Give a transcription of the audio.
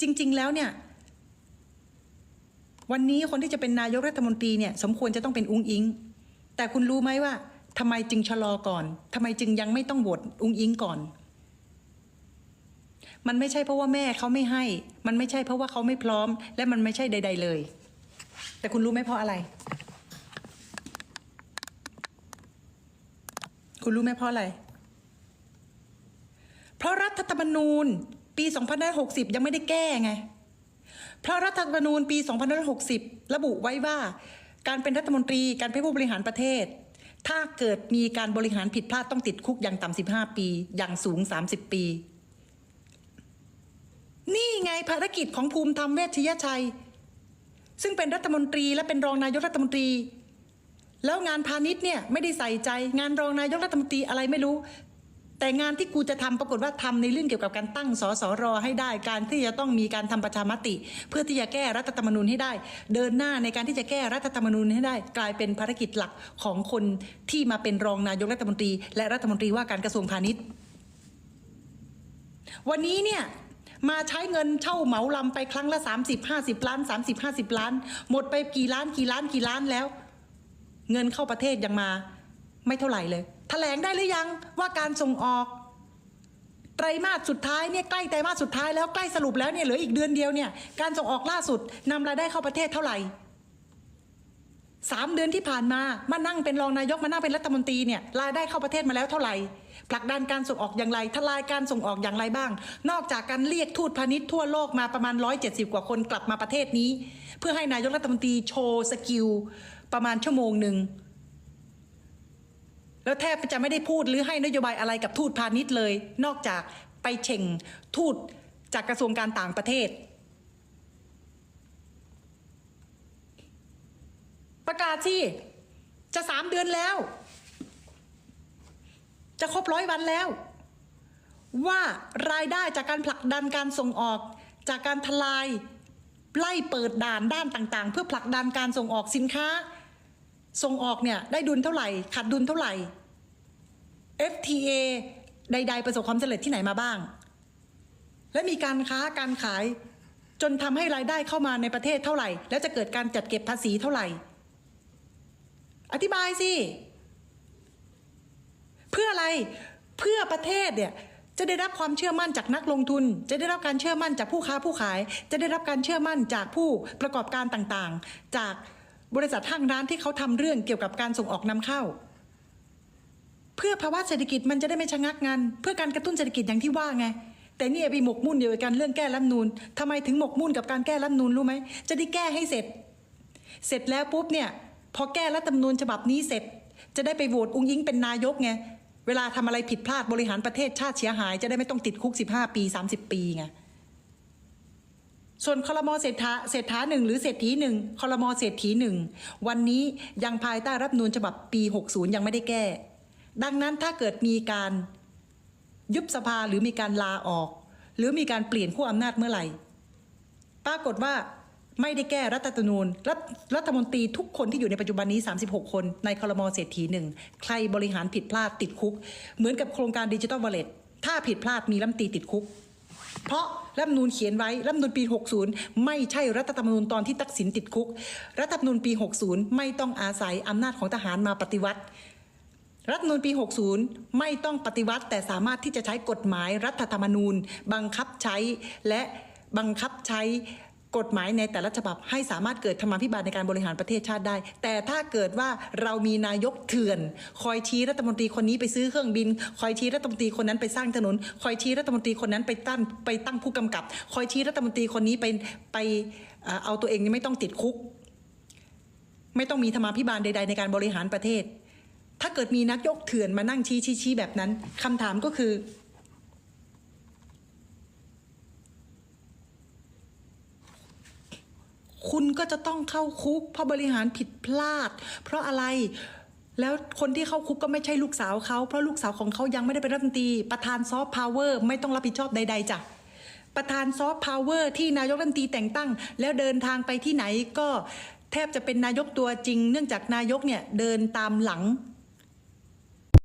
จริง ๆ แล้วเนี่ย วันนี้คนที่จะเป็นนายกรัฐมนตรีเนี่ย สมควรจะต้องเป็นอุ้งอิง แต่คุณรู้ไหมว่าทำไมจึงชะลอก่อนทำไมจึงยังไม่ต้องโหวตอุ้งอิงก่อน มันไม่ใช่เพราะว่าแม่เขาไม่ให้ มันไม่ใช่เพราะว่าเขาไม่พร้อม และมันไม่ใช่ใด ๆ เลย แต่คุณรู้ไหมเพราะอะไร คุณรู้ไหมเพราะอะไร เพราะรัฐธรรมนูญ ปี 2560 ยังไม่ได้แก้ไง เพราะรัฐธรรมนูญปี 2560 ระบุไว้ว่า การเป็นรัฐมนตรีการเป็นผู้บริหารประเทศ ถ้าเกิดมีการบริหารผิดพลาดต้องติดคุกอย่างต่ำ15 ปี อย่างสูง 30 ปี นี่ไงภารกิจของภูมิธรรมเวชยชัย ซึ่งเป็นรัฐมนตรีและเป็นรองนายกรัฐมนตรีแล้วงานพาณิชย์เนี่ยไม่ได้ใส่ใจงานรองนายกรัฐมนตรีอะไรไม่รู้ แต่งานที่กูจะทำปรากฏว่าทำในเรื่องเกี่ยวกับการตั้งสสรให้ได้ การที่จะต้องมีการทำประชามติ เพื่อที่จะแก้รัฐธรรมนูญให้ได้ เดินหน้าในการที่จะแก้รัฐธรรมนูญให้ได้ กลายเป็นภารกิจหลักของคนที่มาเป็นรองนายกรัฐมนตรี และรัฐมนตรีว่าการกระทรวงพาณิชย์ วันนี้เนี่ยมาใช้เงินเช่าเหมาลำไปครั้งละ 30 50 ล้าน 30 50 ล้าน หมดไปกี่ล้านกี่ล้านกี่ล้านแล้ว เงินเข้าประเทศยังมา ไม่เท่าไหร่เลย แถลงได้หรือยังว่าการส่งออก ไตรมาสสุดท้ายเนี่ยใกล้ไตรมาสสุดท้ายแล้วใกล้สรุปแล้วเนี่ยเหลืออีกเดือนเดียวเนี่ยการส่งออกล่าสุดนำรายได้เข้าประเทศเท่าไหร่สามเดือนที่ผ่านมามานั่งเป็นรองนายกมานั่งเป็นรัฐมนตรีเนี่ยรายได้เข้าประเทศมาแล้วเท่าไหร่ผลักดันการส่งออกอย่างไรทลายการส่งออกอย่างไรบ้าง นอกจากการเรียกทูตพาณิชย์ทั่วโลกมาประมาณ 170 กว่าคนกลับมาประเทศนี้ เพื่อให้นายกรัฐมนตรีโชว์สกิลประมาณชั่วโมงหนึ่ง แล้วแทบจะไม่ได้พูดหรือให้นโยบายอะไรกับทูตพาณิชย์เลย นอกจากไปเช่งทูตจากกระทรวงการต่างประเทศ ประกาศสิจะสามเดือนแล้ว จะครบร้อยวันแล้ว ว่ารายได้จากการผลักดันการส่งออกจากการทลายไล่เปิดด่านด้านต่างๆ เพื่อผลักดันการส่งออกสินค้า ส่งออกเนี่ยได้ดุลเท่าไหร่ขาดดุลเท่าไหร่ FTA ใด ๆ ประสบความสำเร็จที่ไหนมาบ้าง และมีการค้าการขายจนทำให้รายได้เข้ามาในประเทศเท่าไหร่ แล้วจะเกิดการจัดเก็บภาษีเท่าไหร่ อธิบายสิ เพื่ออะไรเพื่อประเทศเนี่ยจะได้รับความเชื่อมั่นจากนักลงทุน จะได้รับการเชื่อมั่นจากผู้ค้าผู้ขาย จะได้รับการเชื่อมั่นจากผู้ประกอบการต่างๆ จาก บริษัทห้างร้านที่เขาทำเรื่องเกี่ยวกับการส่งออกนำเข้า เพื่อภาวะเศรษฐกิจมันจะได้ไม่ชะงักงันเพื่อการกระตุ้นเศรษฐกิจอย่างที่ว่าไง แต่นี่ไปหมกมุ่นอยู่กับการเรื่องแก้รัฐนูนทำไมถึงหมกมุ่นกับการแก้รัฐนูนรู้ไหมจะได้แก้ให้เสร็จ เสร็จแล้วปุ๊บเนี่ยพอแก้รัฐธรรมนูญฉบับนี้เสร็จ จะได้ไปโหวตอุ้งยิงเป็นนายกไงเวลาทำอะไรผิดพลาดบริหารประเทศชาติเสียหาย จะได้ไม่ต้องติดคุก 15 ปี 30 ปีไง ส่วนคอรมอเศรษฐาเศรษฐาหนึ่งหรือเศรษฐีหนึ่งคอรมอเศรษฐีหนึ่งวันนี้ยังภายใต้รัฐธรรมนูญฉบับปี 60 ยังไม่ได้แก้ ดังนั้นถ้าเกิดมีการยุบสภาหรือมีการลาออก หรือมีการเปลี่ยนขั้วอำนาจเมื่อไหร่ ปรากฏว่าไม่ได้แก้รัฐธรรมนูญรัฐรัฐมนตรีทุกคนที่อยู่ในปัจจุบันนี้ 36 คนในคอรมอเศรษฐีหนึ่งใครบริหารผิดพลาดติดคุก เหมือนกับโครงการดิจิ t a ลวอลเล็ตถ้าผิดพลาดมีรัฐมตีติดคุก เพราะรัฐมนูลเขียนไว้รัฐมนูลปี 60 ไม่ใช่รัฐธรรมนูญตอนที่ตักสินติดคุก รัฐธรรมนูญปี 60 ไม่ต้องอาศัยอำนาจของทหารมาปฏิวัติ รัฐมนูลปี 60 ไม่ต้องปฏิวัติ แต่สามารถที่จะใช้กฎหมายรัฐธรรมนูญ บังคับใช้และบังคับใช้ กฎหมายในแต่ละฉบับให้สามารถเกิดธรรมาภิบาลในการบริหารประเทศชาติได้ แต่ถ้าเกิดว่าเรามีนายกเถื่อน คอยชี้รัฐมนตรีคนนี้ไปซื้อเครื่องบิน คอยชี้รัฐมนตรีคนนั้นไปสร้างถนน คอยชี้รัฐมนตรีคนนั้นไปตั้งไปตั้งผู้กำกับ คอยชี้รัฐมนตรีคนนี้ไปไปเอาตัวเองนี่ไม่ต้องติดคุก ไม่ต้องมีธรรมาภิบาลใด ๆ ในการบริหารประเทศ ถ้าเกิดมีนักยกเถื่อนมานั่งชี้ชี้ชี้แบบนั้นคำถามก็คือ คุณก็จะต้องเข้าคุกเพราะบริหารผิดพลาด เพราะอะไรแล้วคนที่เข้าคุกก็ไม่ใช่ลูกสาวเขาเพราะลูกสาวของเขายังไม่ได้เป็นรัฐมนตรีประธานซอฟต์พาวเวอร์ไม่ต้องรับผิดชอบใดๆจ้ะประธานซอฟต์พาวเวอร์ที่นายกรัฐมนตรีแต่งตั้ง แล้วเดินทางไปที่ไหนก็แทบจะเป็นนายกตัวจริง เนื่องจากนายกเนี่ยเดินตามหลัง